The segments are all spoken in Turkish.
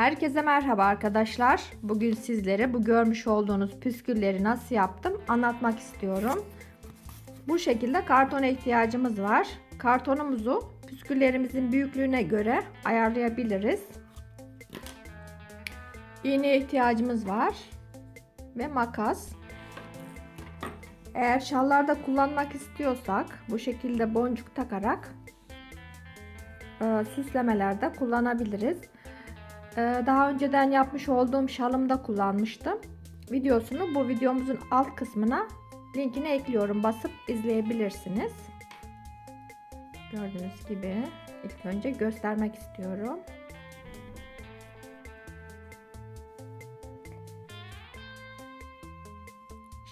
Herkese merhaba arkadaşlar. Bugün sizlere bu görmüş olduğunuz püskülleri nasıl yaptım anlatmak istiyorum. Bu şekilde kartona ihtiyacımız var. Kartonumuzu püsküllerimizin büyüklüğüne göre ayarlayabiliriz. İğneye ihtiyacımız var ve makas. Eğer şallarda kullanmak istiyorsak bu şekilde boncuk takarak e, süslemelerde kullanabiliriz. E, daha önceden yapmış olduğum şalımda kullanmıştım. Videosunu bu videomuzun alt kısmına linkini ekliyorum. Basıp izleyebilirsiniz. Gördüğünüz gibi ilk önce göstermek istiyorum.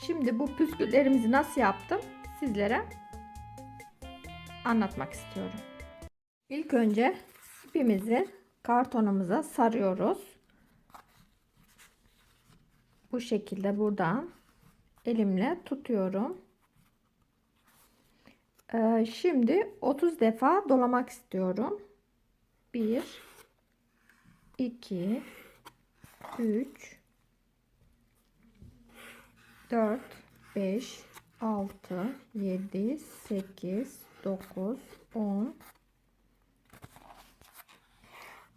Şimdi bu püsküllerimizi nasıl yaptım sizlere anlatmak istiyorum. İlk önce ipimizi kartonumuza sarıyoruz. Bu şekilde buradan elimle tutuyorum. Ee, şimdi 30 defa dolamak istiyorum. 1 2 3 4 5 6 7 8 9 10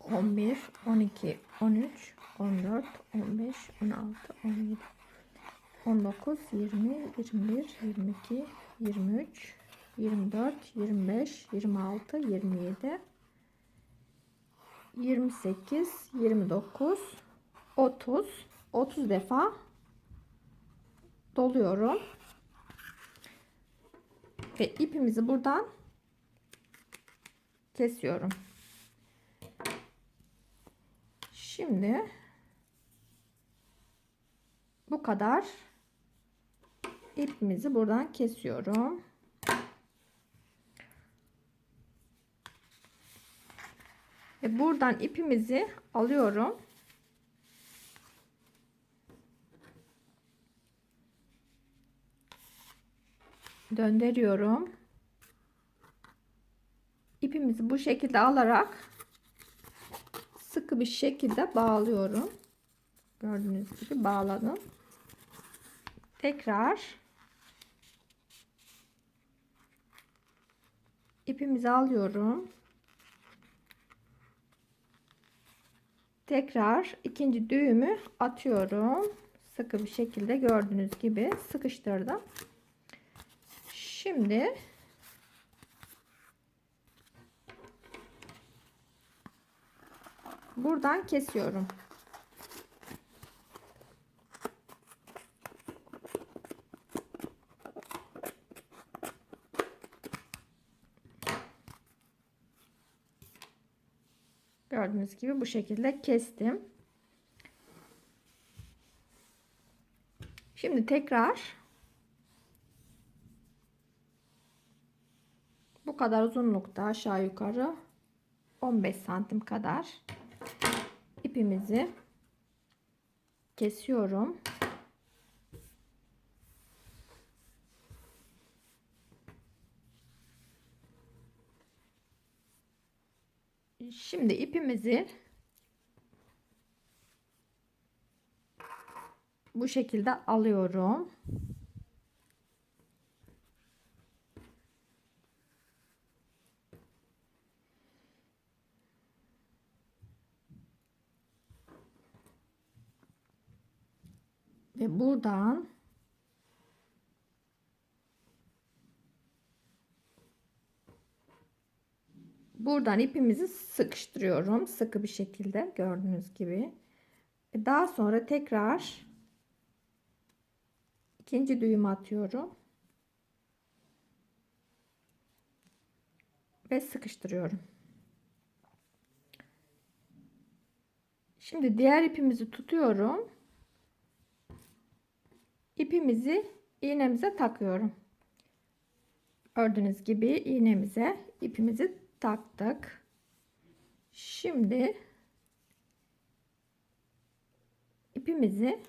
11 12 13 14 15 16 17 19 20 21 22 23 24 25 26 27 28 29 30 30 defa doluyorum. Ve ipimizi buradan kesiyorum. Şimdi bu kadar ipimizi buradan kesiyorum. Ve buradan ipimizi alıyorum. Döndürüyorum. İpimizi bu şekilde alarak sıkı bir şekilde bağlıyorum. Gördüğünüz gibi bağladım. Tekrar ipimizi alıyorum. Tekrar ikinci düğümü atıyorum. Sıkı bir şekilde gördüğünüz gibi sıkıştırdım. Şimdi buradan kesiyorum. Gördüğünüz gibi bu şekilde kestim. Şimdi tekrar bu kadar uzunlukta aşağı yukarı 15 santim kadar ipimizi kesiyorum. Şimdi ipimizi bu şekilde alıyorum. Ve buradan buradan ipimizi sıkıştırıyorum sıkı bir şekilde gördüğünüz gibi. Daha sonra tekrar ikinci düğüm atıyorum. Ve sıkıştırıyorum. Şimdi diğer ipimizi tutuyorum. İpimizi iğnemize takıyorum. Gördüğünüz gibi iğnemize ipimizi taktık. Şimdi ipimizi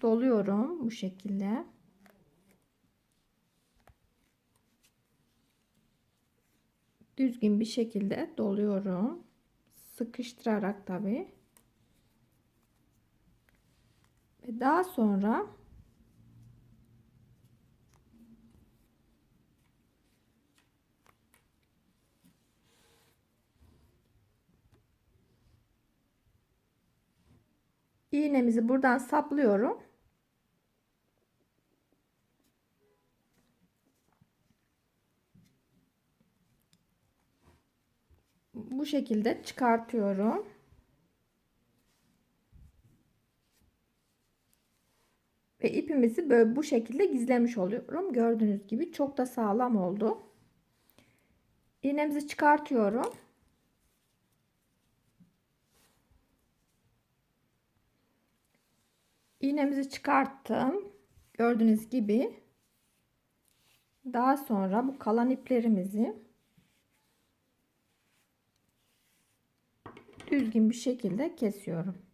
doluyorum bu şekilde. Düzgün bir şekilde doluyorum. sıkıştırarak tabi. Ve daha sonra iğnemizi buradan saplıyorum. Bu şekilde çıkartıyorum. Ve ipimizi böyle bu şekilde gizlemiş oluyorum. Gördüğünüz gibi çok da sağlam oldu. İğnemizi çıkartıyorum. İğnemizi çıkarttım. Gördüğünüz gibi. Daha sonra bu kalan iplerimizi düzgün bir şekilde kesiyorum.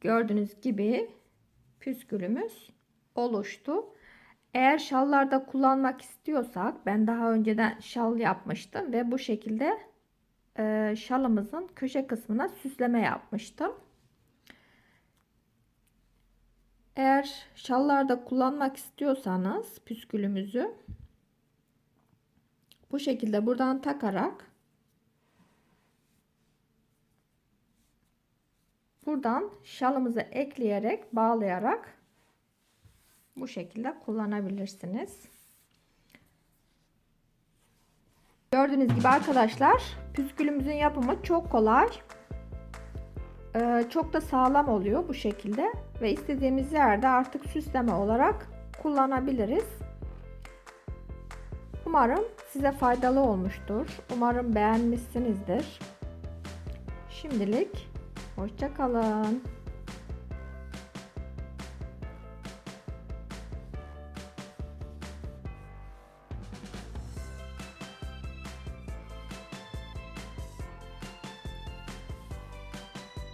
Gördüğünüz gibi püskülümüz oluştu. Eğer şallarda kullanmak istiyorsak ben daha önceden şal yapmıştım ve bu şekilde e, şalımızın köşe kısmına süsleme yapmıştım. Eğer şallarda kullanmak istiyorsanız püskülümüzü bu şekilde buradan takarak buradan şalımızı ekleyerek bağlayarak bu şekilde kullanabilirsiniz. Gördüğünüz gibi arkadaşlar püskülümüzün yapımı çok kolay. Ee, çok da sağlam oluyor bu şekilde ve istediğimiz yerde artık süsleme olarak kullanabiliriz. Umarım size faydalı olmuştur. Umarım beğenmişsinizdir. Şimdilik hoşçakalın.